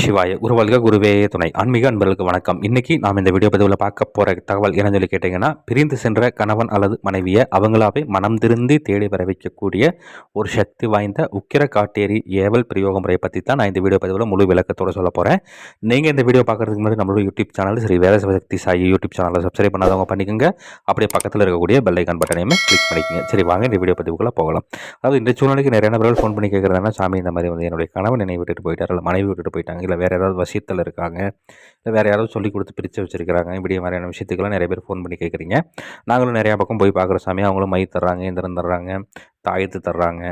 சிவாய குருவல்க குருவே துணை. ஆன்மீக அன்பர்களுக்கு வணக்கம். இன்னைக்கு நாம் இந்த வீடியோ பதிவில் பார்க்க போகிற தகவல் என்னன்னு சொல்லி கேட்டிங்கன்னா பிரிந்து சென்ற கணவன் அல்லது மனைவியை அவங்களாவே மனம் திருந்தி தேடி வர வைக்கக்கூடிய ஒரு சக்தி வாய்ந்த உக்கிர காட்டேரி ஏவல் பிரயோக முறையை பற்றி தான் நான் இந்த வீடியோ பதிவில் முழு விளக்கத்தோடு சொல்ல போகிறேன் நீங்கள் இந்த வீடியோ பார்க்குறதுக்கு முன்னாடி நம்மளோட யூடியூப் சேனல் சரி வேலை சக்தி சாயி யூடியூப் சேனலை சப்ஸ்கிரைப் பண்ணாதவங்க பண்ணிக்கோங்க. அப்படியே பக்கத்தில் இருக்கக்கூடிய பெல் ஐக்கான் பட்டனையுமே கிளிக் பண்ணிக்கோங்க. சரி வாங்க இந்த வீடியோ பதிவுக்குள்ளே போகலாம். அதாவது இந்த சூழ்நிலைக்கு நிறைய நபர்கள் ஃபோன் பண்ணி கேட்குறதுனா சாமி இந்த மாதிரி வந்து என்னுடைய கணவன் என்னை விட்டுட்டு போயிட்டார் மனைவி விட்டுட்டு போயிட்டாங்க. இல்லை வேறு யாராவது வசியத்தில் இருக்காங்க இல்லை வேறு யாராவது சொல்லி கொடுத்து பிரித்து வச்சுருக்கிறாங்க இப்படி மாதிரியான விஷயத்துக்கெல்லாம் நிறைய பேர் ஃபோன் பண்ணி கேட்குறீங்க. நாங்களும் நிறையா பக்கம் போய் பார்க்குற சாமி. அவங்களும் மை தர்றாங்க எந்திரம் தர்றாங்க தாயத்து தர்றாங்க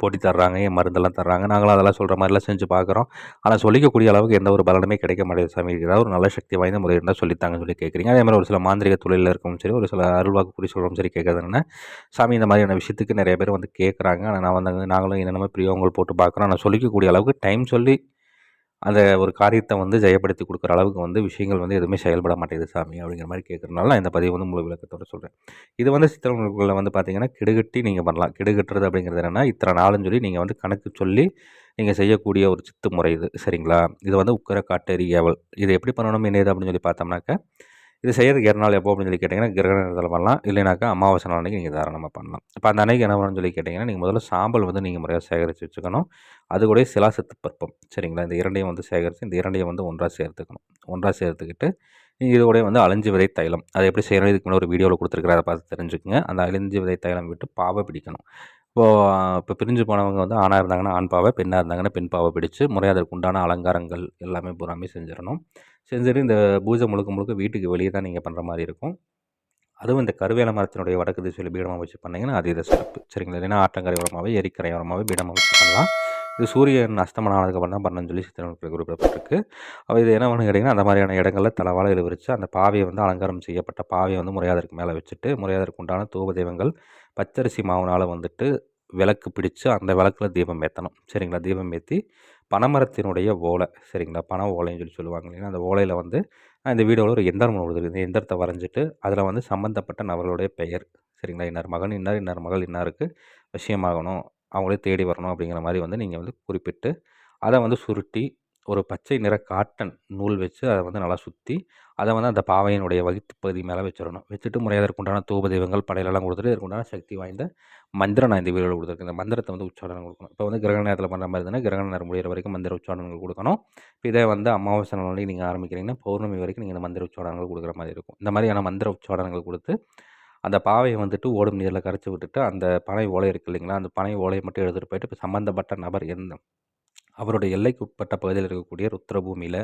போட்டி தர்றாங்க என் மருந்தெல்லாம் தர்றாங்க. நாங்களும் அதெல்லாம் சொல்கிற மாதிரிலாம் செஞ்சு பார்க்குறோம். ஆனால் சொல்லிக்கக்கூடிய அளவுக்கு எந்த ஒரு பலனுமே கிடைக்க மாட்டேங்குது சாமி. ஏதாவது ஒரு நல்ல சக்தி வாய்ந்த முறை இருந்தால் சொல்லித்தாங்க சொல்லி கேட்குறீங்க. அதே மாதிரி ஒரு சில மாந்திரிக தொழிலில் இருக்கவும் சரி ஒரு சில அருள்வாக்கு குறி சொல்கிறோம் சரி கேட்குறதுன்னா சாமி இந்த மாதிரியான விஷயத்துக்கு நிறைய பேர் வந்து கேட்குறாங்க. ஆனால் நான் வந்து நாங்களும் என்னென்ன பிரியோங்கள் போட்டு பார்க்குறோம். ஆனால் சொல்லிக்கக்கூடிய அளவுக்கு டைம் சொல்லி அந்த ஒரு காரியத்தை வந்து ஜெயப்படுத்தி கொடுக்குற அளவுக்கு வந்து விஷயங்கள் வந்து எதுவுமே செயல்பட மாட்டேங்குது சாமி அப்படிங்கிற மாதிரி கேட்குறதுனால நான் இந்த பதிவு வந்து முழு விளக்கத்தோடு சொல்கிறேன் இது வந்து சித்திரங்களுக்குள்ள வந்து பார்த்தீங்கன்னா கிடுகட்டி நீங்கள் பண்ணலாம். கிடுகட்டுறது அப்படிங்கிறது என்னென்னா இத்தனை நாளும் சொல்லி நீங்கள் வந்து கணக்கு சொல்லி நீங்கள் செய்யக்கூடிய ஒரு சித்து முறை இது. சரிங்களா? இது வந்து உக்கர காட்டேரி ஏவல் இது எப்படி பண்ணணும் என்ன அப்படின்னு சொல்லி பார்த்தோம்னாக்கா இது செய்கிறதுக்கு ஏற நாள் எப்போ அப்படின்னு சொல்லி கேட்டிங்கன்னா கிரகண நேரத்தில் பண்ணலாம். இல்லைனாக்கா அமாவாசை நாள் அன்றைக்கி நீங்கள் தாராளமாக பண்ணலாம். இப்போ அந்த அன்னைக்கு என்ன பண்ணணும்னு சொல்லி கேட்டிங்கன்னா நீங்கள் முதல்ல சாம்பல் வந்து நீங்கள் முறையாக சேகரித்து வச்சுக்கணும். அது கூட சிலாசத்து பருப்பம். சரிங்களா? இந்த இரண்டையும் வந்து சேகரித்து இந்த இரண்டையும் வந்து ஒன்றாக சேர்த்துக்கணும். ஒன்றாக சேர்த்துக்கிட்டு நீங்கள் இதோடய வந்து அழிஞ்சு விதை தைலம். அதை எப்படி செய்யணும்? இதுக்கு முன்னாடி ஒரு வீடியோவில் கொடுத்துருக்குற அதை பார்த்து தெரிஞ்சுக்கோங்க. அந்த அழிஞ்சு விதை தைலம் விட்டு பாவை பிடிக்கணும். இப்போது இப்போ பிரிஞ்சு போனவங்க வந்து ஆணாக இருந்தாங்கன்னா ஆண் பாவை பெண்ணாக இருந்தாங்கன்னா பெண் பாவை பிடிச்சு முறையாக அதற்கு உண்டான அலங்காரங்கள் எல்லாமே பூராமே செஞ்சிடணும். செஞ்சுட்டு இந்த பூஜை முழுக்க முழுக்க வீட்டுக்கு வெளியே தான் நீங்கள் பண்ணுற மாதிரி இருக்கும். அதுவும் இந்த கருவேல மரத்தினுடைய வடக்கு திசையில் பீடமாக வச்சு பண்ணிங்கன்னா அது இதை சிறப்பு. சரிங்களா? இல்லைன்னா ஆட்டங்கரை உரமாகவே எரிக்கரை உரமாகவே பீடமாக வச்சு பண்ணலாம். இது சூரியன் அஸ்தமனம் ஆனதுக்கப்புறம் தான் பண்ணணும்னு சொல்லி சித்திரங்கள் குறிப்பிடப்பட்டிருக்கு. அப்போ இது என்ன பண்ணு கேட்டிங்கன்னா அந்த மாதிரியான இடங்களில் தலைவாழையில் விரித்து அந்த பாவையை வந்து அலங்காரம் செய்யப்பட்ட பாவையை வந்து முறையாதற்கு மேலே வச்சுட்டு முறையாதற்கு உண்டான தூப தெய்வங்கள் பச்சரிசி மாவுனால் வந்துட்டு விளக்கு பிடிச்சு அந்த விளக்கில் தீபம் ஏற்றணும் சரிங்களா? தீபம் ஏற்றி பனைமரத்தினுடைய ஓலை சரிங்களா? பனை ஓலைன்னு சொல்லி சொல்லுவாங்க இல்லைங்களா? அந்த ஓலையில் வந்து நான் இந்த வீடியோவில் ஒரு எந்திரம் கொடுத்துருக்கு இந்த எந்திரத்தை வரைஞ்சிட்டு அதில் வந்து சம்மந்தப்பட்ட நபர்களுடைய பெயர் சரிங்களா? இன்னார் மகன் இன்னார் இன்னார் மகள் இன்னாருக்கு விஷயமாகணும். அவங்களே தேடி வரணும் அப்படிங்கிற மாதிரி வந்து நீங்கள் வந்து குறிப்பிட்டு அதை வந்து சுருட்டி ஒரு பச்சை நிற காட்டன் நூல் வச்சு அதை வந்து நல்லா சுற்றி அதை வந்து அந்த பாவையினுடைய வகித்து பகுதி மேலே வச்சிடணும். வச்சுட்டு முறையாக அதற்குண்டான தூப தெய்வங்கள் படையிலெல்லாம் கொடுத்துட்டு இதற்குண்டான சக்தி வாய்ந்த மந்திரம் நான் இந்த வீடியோவில் கொடுத்துருக்கேன் இந்த மந்திரத்தை வந்து உச்சாரணம் கொடுக்கணும். இப்போ வந்து கிரகண நேரத்தில் பண்ணுற மாதிரி இருந்தால் கிரகண நேரம் முடிகிற வரைக்கும் மந்திர உச்சாரணங்கள் கொடுக்கணும். இப்போ இதே வந்து அமாவாசை நாளைக்கு நீங்கள் ஆரம்பிக்கிறீங்கன்னா பௌர்ணமி வரைக்கும் நீங்கள் இந்த மந்திர உச்சாரணங்கள் கொடுக்குற மாதிரி இருக்கும். இந்த மாதிரியான மந்திர உச்சாரணங்கள் கொடுத்து அந்த பாவையை வந்துட்டு ஓடும் நீரில் கரைச்சி விட்டுட்டு அந்த பனை ஓலை இருக்குது இல்லைங்களா? அந்த பனை ஓலையை மட்டும் எடுத்துகிட்டு போயிட்டு இப்போ சம்மந்தப்பட்ட நபர் எந்த அவருடைய எல்லைக்கு உட்பட்ட பகுதியில் இருக்கக்கூடிய ருத்ரபூமியில்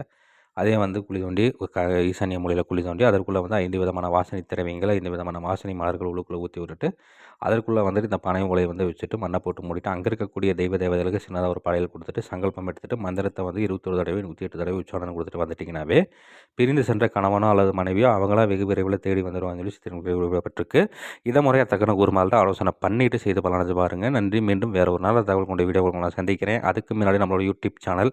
அதே வந்து குழி தோண்டி க ஈசானிய மூலையில் குழி தோண்டி அதற்குள்ளே வந்து ஐந்து விதமான வாசனை திரவியங்களை ஐந்து விதமான வாசனை மலர்கள் உள்ளுக்குள்ளே ஊற்றி விட்டுட்டு அதற்குள்ளே வந்துட்டு இந்த பனை உலையை வந்து வச்சுட்டு மண்ணை போட்டு மூடிட்டு அங்கே இருக்கக்கூடிய தெய்வ தேவதைகளுக்கு சின்னதாக ஒரு படையல் கொடுத்துட்டு சங்கல்பம் எடுத்துட்டு மந்திரத்தை வந்து இருபத்தொரு தடவை நூற்றி எட்டு தடவை உச்சாரணம் கொடுத்துட்டு வந்துட்டிங்கனாவே பிரிந்து சென்ற கணவனோ அல்லது மனைவியோ அவங்களாம் வெகு விரைவில் தேடி வந்துடுவாங்கன்னு சொல்லி சித்திரப்பட்டிருக்கு இதை முறையாக தக்கன கூறுமால் தான் ஆலோசனை பண்ணிட்டு செய்து பலனது பாருங்கள் நன்றி. மீண்டும் வேறு ஒரு நாள் தகவல் கொண்ட வீடியோ நான் சந்திக்கிறேன். அதுக்கு முன்னாடி நம்மளோட YouTube channel